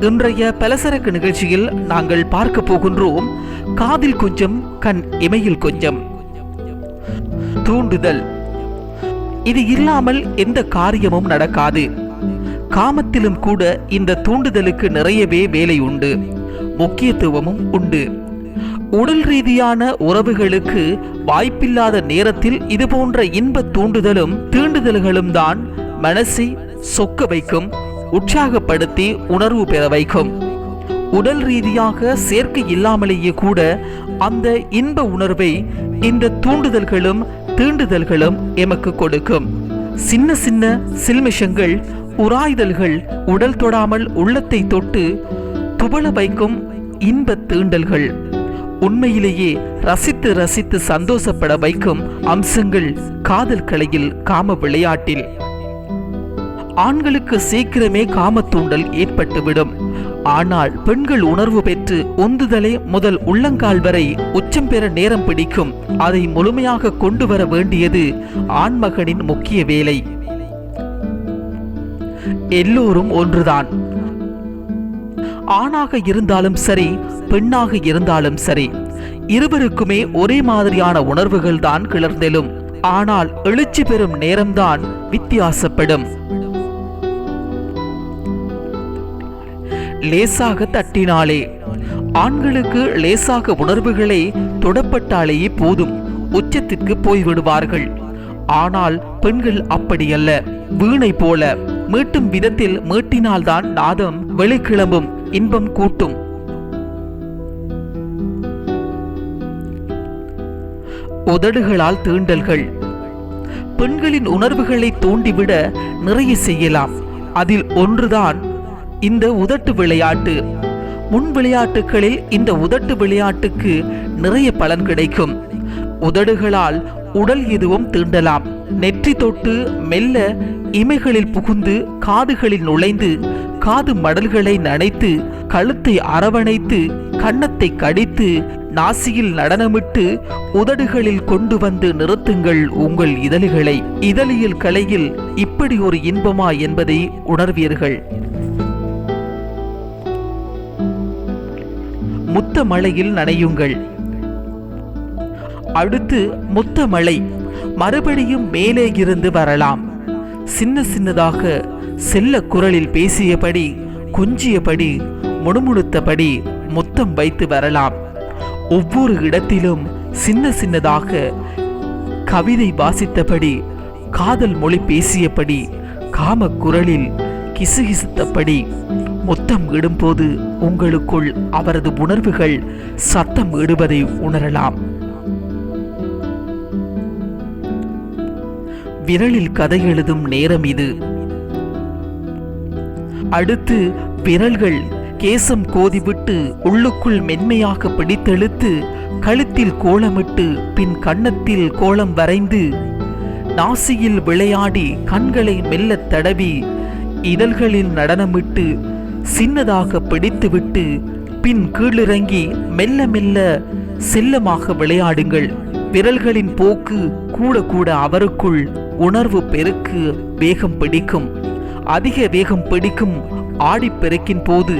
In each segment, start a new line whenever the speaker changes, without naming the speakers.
இன்றைய பலசரக்கு நிகழ்ச்சியில் நாங்கள் பார்க்க போகின்றோம் காதில் கொஞ்சம் கண் இமையில் கொஞ்சம். தூண்டுதல். இது இல்லாமல் எந்த காரியமும் நடக்காது. காமத்திலும் கூட இந்த தூண்டுதலுக்கு நிறையவே வேலை உண்டு. முக்கியத்துவமும் உண்டு. உடல் ரீதியான உறவுகளுக்கு வாய்ப்பில்லாத நேரத்தில் இது போன்ற இன்ப தூண்டுதலும் தீண்டுதல்களும் தான் மனசை சொக்க வைக்கும். உற்சாகப்படுத்தி உணர்வு பெற வைக்கும். உடல் ரீதியாக சேர்க்கை இல்லாமலேயே கூட அந்த இன்ப உணர்வை இந்த தூண்டுதல்களும் தீண்டுதல்களும் எமக்கு கொடுக்கும். சின்ன சின்ன சில்மிஷங்கள் உராய்தல்கள் உடல் தொடாமல் உள்ளத்தை தொட்டு துபள வைக்கும் இன்ப தீண்டல்கள். உண்மையிலேயே ரசித்து ரசித்து சந்தோஷப்பட வைக்கும் அம்சங்கள் காதல் கலையில் காம விளையாட்டில். ஆண்களுக்கு சீக்கிரமே காமத்தூண்டல் ஏற்பட்டுவிடும். ஆனால் பெண்கள் உணர்வு பெற்று உந்துதலே முதல் உள்ளங்கால் வரை உச்சம் பெற நேரம் பிடிக்கும். அதை முழுமையாக கொண்டு வர வேண்டியது ஆண்மகனின் முக்கிய வேலை. எல்லோரும் ஒன்றுதான். ஆணாக இருந்தாலும் சரி பெண்ணாக இருந்தாலும் சரி இருவருக்குமே ஒரே மாதிரியான உணர்வுகள் தான் கிளர்ந்தெழும். ஆனால் எழுச்சி பெறும் நேரம்தான் வித்தியாசப்படும். லேசாக தட்டினாலே ஆண்களுக்கு லேசாக உணர்வுகளை தொடப்பட்டாலேயே போதும் உச்சத்திற்கு போய்விடுவார்கள். ஆனால் பெண்கள் அப்படியல்ல வீணை போல. மீட்டும் விதத்தில் மீட்டினால்தான் நாதம் வெளிக்கிளம்பும் இன்பம் கூட்டும். உதடுகளால் தீண்டல்கள். பெண்களின் உணர்வுகளை தூண்டிவிட நிறைய செய்யலாம். அதில் ஒன்றுதான் இந்த உதட்டு விளையாட்டு. முன் விளையாட்டுகளில் இந்த உதட்டு விளையாட்டுக்கு நிறைய பலன் கிடைக்கும். உதடுகளால் உடல் எதுவும் தீண்டலாம். நெற்றி தொட்டு மெல்ல இமைகளில் புகுந்து காதுகளில் நுழைந்து காது மடல்களை நனைத்து கழுத்தை அரவணைத்து கன்னத்தை கடித்து நாசியில் நடனமிட்டு உதடுகளில் கொண்டு வந்து நிறுத்துங்கள் உங்கள் இதழ்களை. இதழியல் கலையில் இப்படி ஒரு இன்பமா என்பதை உணர்வீர்கள். முத்த மழையில் நனையுங்கள். அடுத்து முத்த மழை மறுபடியும் மேலே இருந்து வரலாம். சின்ன சின்னதாக செல்ல குரலில் பேசியபடி கொஞ்சியபடி முணுமுணுத்தபடி முத்தம் வைத்து வரலாம். ஒவ்வொரு இடத்திலும் சின்ன சின்னதாக கவிதை வாசித்தபடி காதல் மொழி பேசியபடி காம குரலில் கிசுகிசுத்தபடி முத்தம் இடும்போது உங்களுக்குள் அவரது உணர்வுகள் சத்தம் இடுவதை உணரலாம். விரலில் கதை எழுதும் நேரம் இது. அடுத்து விரல்கள் கேசம் கோதிவிட்டு உள்ளுக்குள் மென்மையாக பிடித்தெழுத்து கழுத்தில் கோலமிட்டு பின் கன்னத்தில் கோலம் வரைந்து நாசியில் விளையாடி கண்களை மெல்ல தடவி இதழ்களில் நடனமிட்டு சின்னதாக பிடித்துவிட்டு பின் கீழிறங்கி மெல்ல மெல்ல செல்லமாக விளையாடுங்கள். விரல்களின் போக்கு கூட கூட அவருக்குள் உணர்வு பெருக்கு வேகம் பிடிக்கும். அதிக வேகம் பிடிக்கும் ஆடிப்பெருக்கின் போது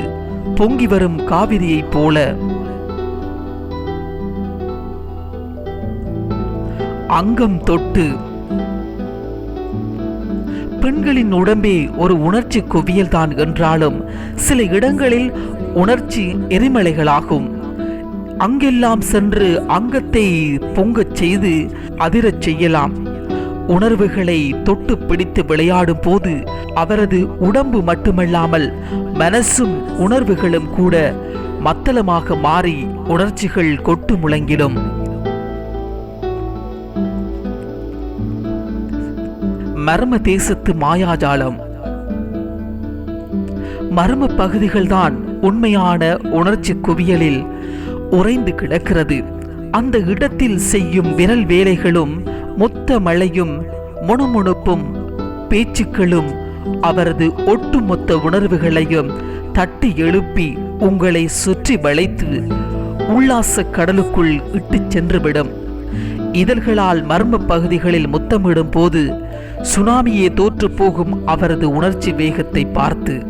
பொங்கி வரும் காவிரியைப் போல. அங்கம் தொட்டு பெண்களின் உடம்பே ஒரு உணர்ச்சி குவியல் தான் என்றாலும் சில இடங்களில் உணர்ச்சி எரிமலைகளாகும். அங்கெல்லாம் சென்று அங்கத்தை பொங்கச் செய்து அதிரச் செய்யலாம். உணர்வுகளை தொட்டு பிடித்து விளையாடும் போது அவரது உடம்பு மட்டுமல்லாமல் மனசும் உணர்வுகளும் கூட மத்தளமாக மாறி உணர்ச்சிகள் கொட்டு முழங்கிடும். மர்ம தேசத்து மாயாஜாலம். மர்ம பகுதிகள்தான் உண்மையான உணர்ச்சி குவியலில் உறைந்து கிடக்கிறது. அந்த இடத்தில் செய்யும் விரல் வேலைகளும் மொத்த மழையும் முணுமுணுப்பும் பேச்சுக்களும் அவரது ஒட்டுமொத்த உணர்வுகளையும் தட்டி எழுப்பி உங்களை சுற்றி வளைத்து உல்லாச கடலுக்குள் இட்டுச் சென்றுவிடும். இதழ்களால் மர்ம பகுதிகளில் முத்தமிடும் போது சுனாமியே தோற்று போகும் அவரது உணர்ச்சி வேகத்தை பார்த்து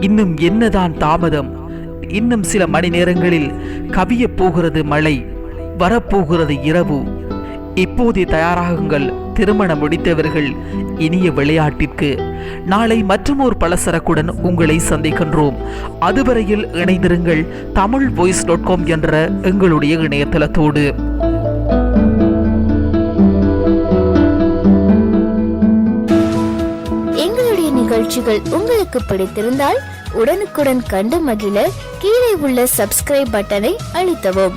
இன்னும் என்னதான் தாமதம்? இன்னும் சில மணி நேரங்களில் கவிய போகிறது மழை வரப்போகிறது இரவு. இப்போதே தயாராகுங்கள். திருமணம் முடித்தவர்கள் இனிய விளையாட்டிற்கு நாளை மற்றுமோர் பலசரக்குடன் உங்களை சந்திக்கின்றோம். அதுவரையில் இணைந்திருங்கள் தமிழ் வாய்ஸ் டாட் காம் என்ற எங்களுடைய இணையதளத்தோடு.
எங்களுடைய நிகழ்ச்சிகள் உங்களுக்கு பிடித்திருந்தால் உடனுக்குடன் கண்டு மகிழ கீழே உள்ள சப்ஸ்கிரைப் பட்டனை அழுத்தவும்.